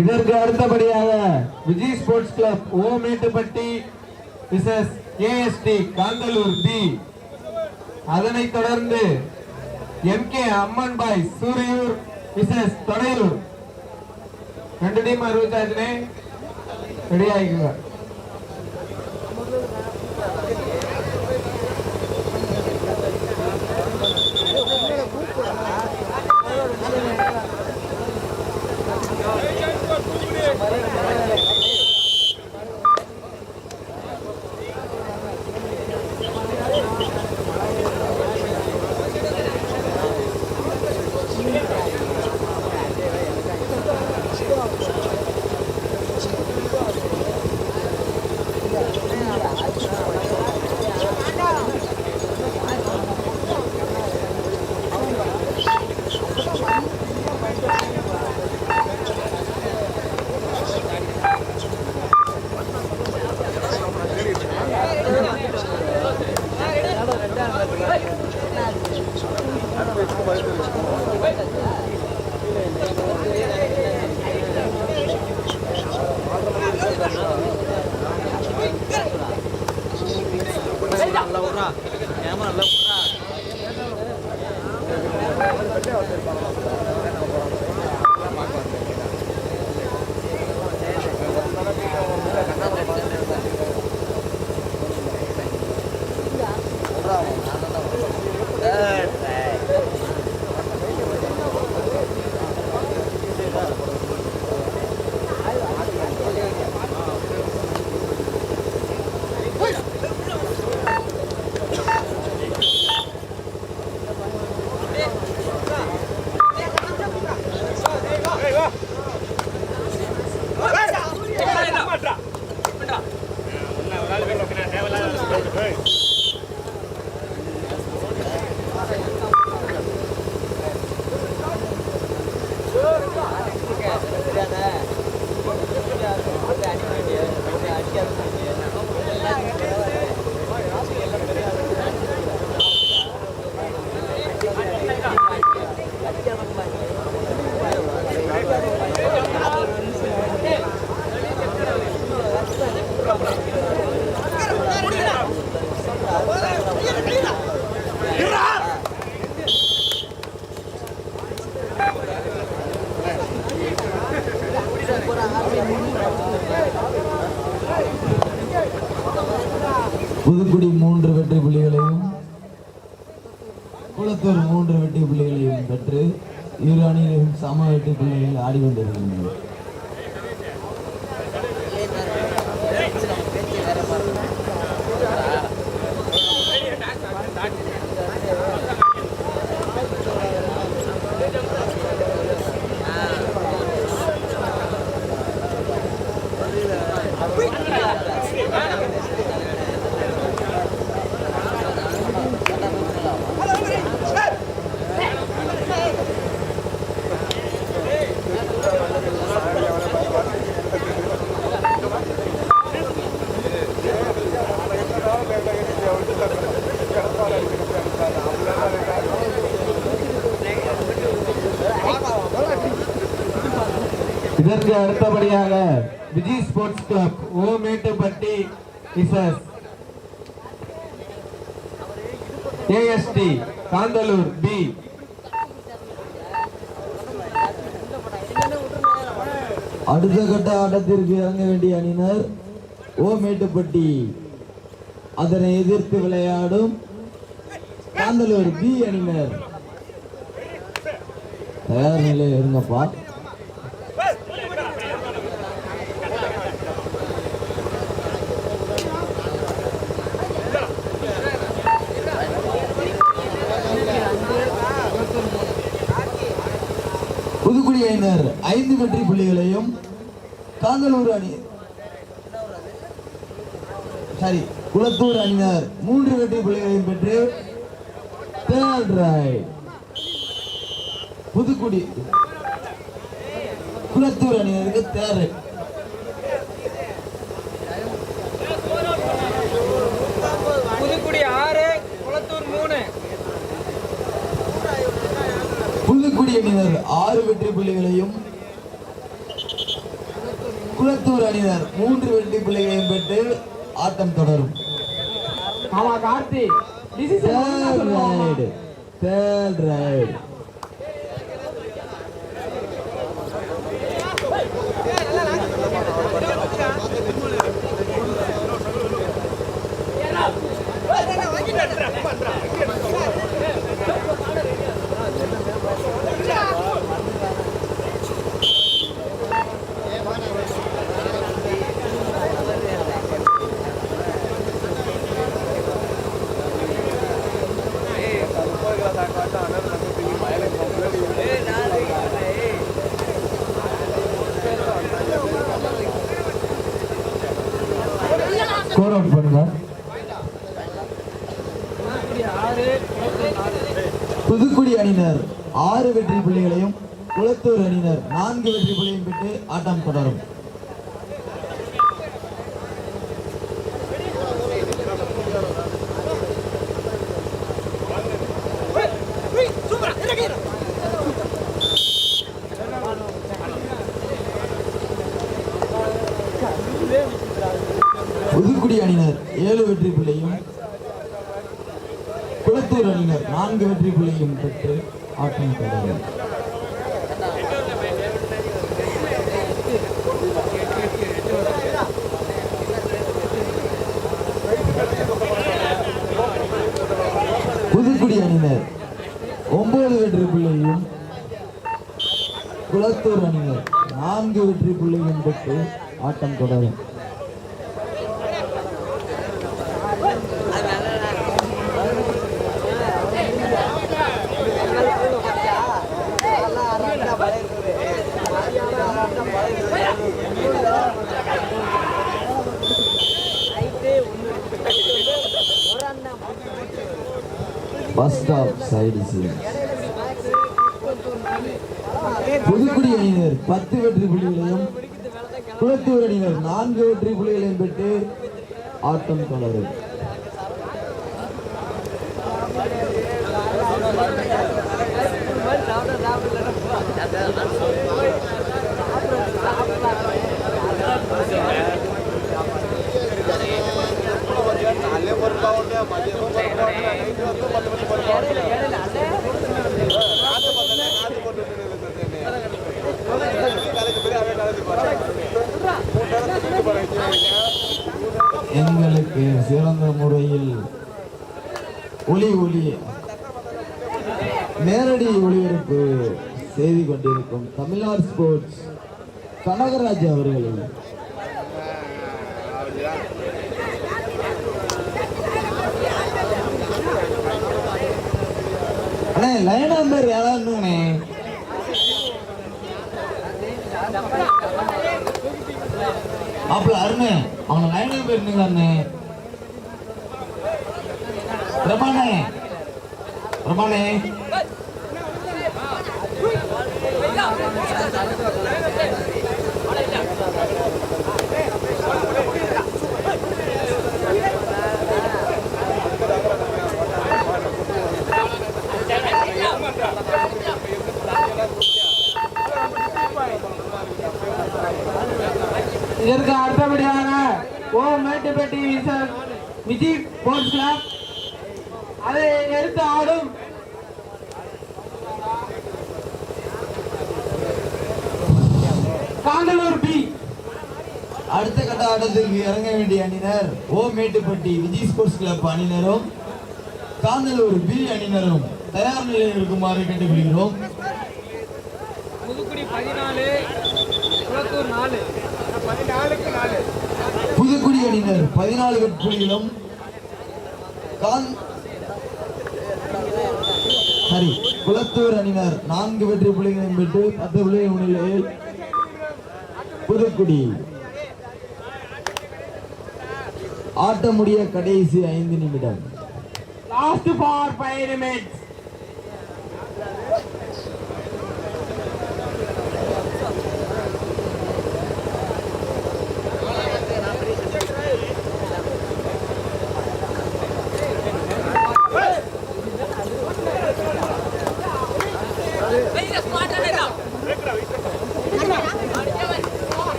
இதற்கு அடுத்தபடியாக Vijay sports club O Mettupatti versus ASD Kanthalur B. அதனைத் தொடர்ந்து M K Amman boy Suriyur versus Thodaiyur ரெண்டு team அறிவிச்சாச்சுனே ready ஆகிக்குங்க. நல்லா விட்றா. ஏமா நல்லா விட்றா. புதுக்குடி மூன்று வெற்றி புள்ளிகளையும் குளத்தூர் மூன்று வெற்றி புள்ளிகளையும் பெற்று இரு அணியிலும் சம வெற்றி புள்ளிகள் ஆடி இதற்கு அடுத்தபடியாக Vijay sports club O Mettupatti versus ASD Kanthalur B அடுத்த கட்ட ஆட்டத்திற்கு இறங்க வேண்டிய அணியினர் ஓ மேட்டுப்பட்டி அதனை எதிர்த்து விளையாடும் காந்தலூர் பி அணியினர். தயார் நிலையில் இருங்கப்பா. புதுக்குடி அணியினர் ஐந்து வெற்றி புள்ளிகளையும் காந்தலூர் அணி சாரி குளத்தூர் அணியினர் மூன்று வெற்றி புள்ளிகளையும் பெற்று புதுக்குடி குளத்தூர் அணியினருக்கு தேர்ட் புதுக்குடி ஆறு குளத்தூர் மூணு. புதுக்குடி அணியினர் ஆறு வெற்றி புள்ளிகளையும் குளத்தூர் அணியினர் மூன்று வெற்றி புள்ளிகளையும் பெற்று ஆட்டம் தொடரும் ஆமா Karthi decision third raid third raid score out பண்ணுங்க. புதுக்குடி அணியினர் ஆறு வெற்றி புள்ளிகளையும் குளத்தூர் அணியினர் நான்கு வெற்றி புள்ளிகளையும் பெற்று ஆட்டம் தொடரும் புதுக்குடி அணியினர் ஏழு வெற்றி புள்ளியும் குளத்தூர் அணியினர் நான்கு வெற்றி பெற்று ஆட்டம் தொடரும் புதுக்குடி அணியினர் ஒன்பது வெற்றி பிள்ளையும் குளத்தூர் அணியினர் நான்கு வெற்றி பிள்ளையும் பெற்று ஆட்டம் தொடரும். பஸ் ஸ்டாப் சைடு புதுக்குடி அணியினர் பத்து வெற்றி புள்ளிகளையும் குளத்தூர் அணியினர் நான்கு வெற்றி புள்ளிகளையும் பெற்று ஆட்டம் தொடரும். நேரடி ஒளிபரப்பு செய்து கொண்டிருக்கும் தமிழ்நாடு ஸ்போர்ட்ஸ் கனகராஜ் அவர்கள். அண்ணே லைன் நம்பர் ஏழாண்டுண்ணே மாப்பிள்ள அருணே அவன் லைன் நம்பர் என்னங்க அண்ணே பிரமாணே பிரமாணே இதற்கு அடுத்தபடியாக O Mettupatti Vijay sports club. அதை எடுத்து ஆடும். காந்தலூர் பி. அடுத்த கட்ட ஆட்டத்துக்கு இறங்க வேண்டிய அணியினர் O Mettupatti Vijay sports club அணியினரும் காந்தலூர் பி அணியினரும் தயார் நிலையில் இருக்குமாறு கேட்டுக்கொள்கிறோம். புதுக்குடி அணியினர் பதினாலு கான் சரி குளத்தூர் அணியினர் நான்கு வெற்றி புள்ளிகளையும் பெற்று பத்து புள்ளிகள் முன்னிலையில் புதுக்குடி. ஆட்ட முடிய கடைசி ஐந்து நிமிடம். லாஸ்ட் ஃபார் ஃபைவ் நிமிட்ஸ்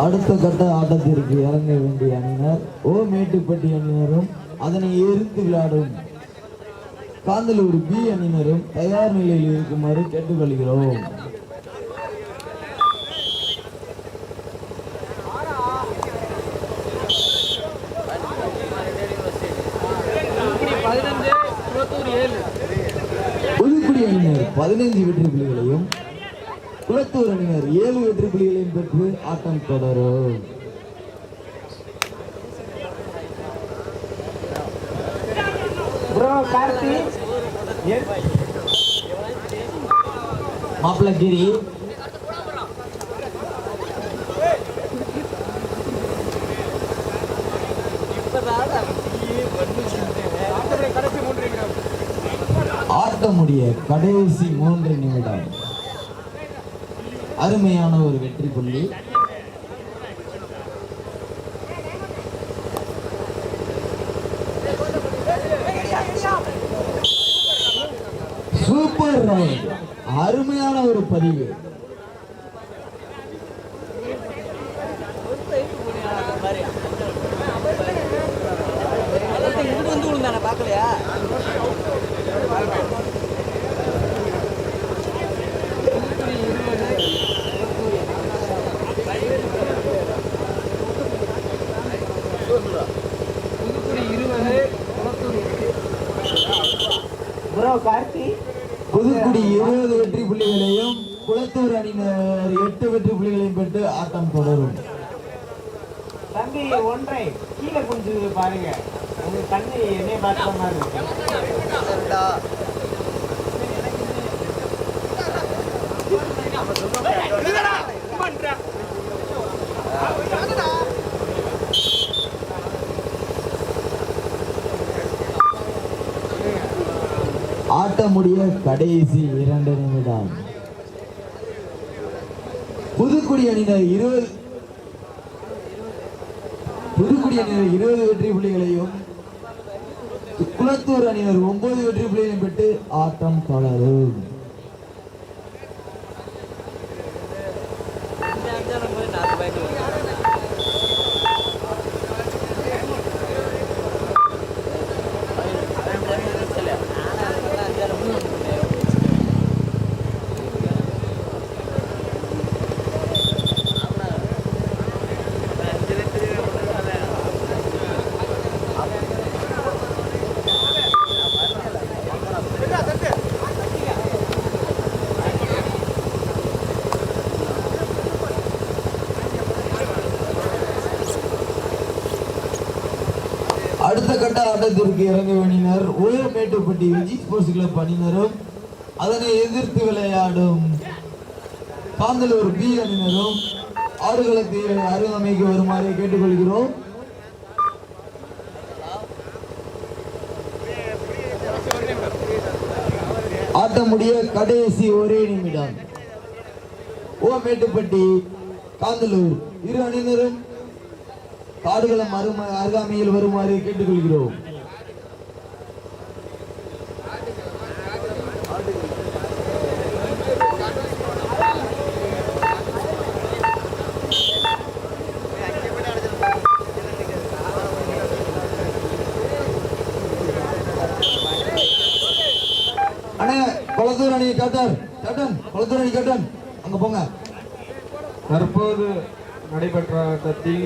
அடுத்த கட்ட ஆட்டத்திற்கு இறங்க வேண்டிய அணியினர் ஓ மேட்டுப்பட்டி அணியினரும் அதனை எதிர்த்து விளையாடும் காந்தலூர் பி அணியினரும் தயார் நிலையில் இருக்குமாறு கேட்டுக்கொள்கிறோம். புதுக்குடி அணியினர் பதினைந்து வெற்றி புள்ளிகளையும் குளத்தூர் அணியினர் ஏழு வெற்றி புள்ளிகளையும் பெற்று ஆட்டம் தொடரும். மாப்பிளகிரி கடைசி மூன்று ஆட்ட முடிய கடைசி மூன்று நிமிடம். அருமையான ஒரு வெற்றி புள்ளி. சூப்பர் ரைட் அருமையான ஒரு பதிவு இங்கிட்டு வந்து விழுந்தானே பார்க்கலையா புதுக்குடி இருபது குளத்தூர் எட்டு ப்ரோ கார்த்தி புதுக்குடி இருபது வெற்றி புள்ளிகளையும் குளத்தூர் அணியினர் எட்டு வெற்றி புள்ளிகளையும் பெற்று ஆட்டம் தொடரும். தம்பி ஒன்றை கீழே குஞ்சு பாருங்க. உங்க கண்ணு என்னைய பார்க்குற மாதிரி ஆட்ட முடிய கடைசி இரண்டு நிமிடம். புதுக்குடி அணியினர் இருபது புதுக்குடி அணியினர் இருபது வெற்றி புள்ளிகளையும் குளத்தூர் அணியினர் ஒன்பது வெற்றி புள்ளிகளையும் பெற்று ஆட்டம் தொடரும் கட்ட ஆட்டத்திற்கு இறங்க வேண்டினர் ஓ விஜய் ஸ்போர்ட்ஸ் கிளப் அணியினரும் அதனை எதிர்த்து விளையாடும் காந்தலூர் பி அணியினரும் ஆறுகளுக்கு அருகமைக்கு வருமாறு கேட்டுக்கொள்கிறோம். ஆட்ட முடிய கடைசி ஒரே நிமிடம். ஓ காந்தலூர் இரு அணியினரும் காடுகளம் அரும அருகாமையில் வருமாறு கேட்டுக்கொள்கிறோம். அண்ணே குளத்தூர் அணி கேப்டன் கேப்டன் குளத்தூர் அணி கேப்டன் அங்க போங்க. தற்போது நடைபெற்ற ஆட்டத்தில்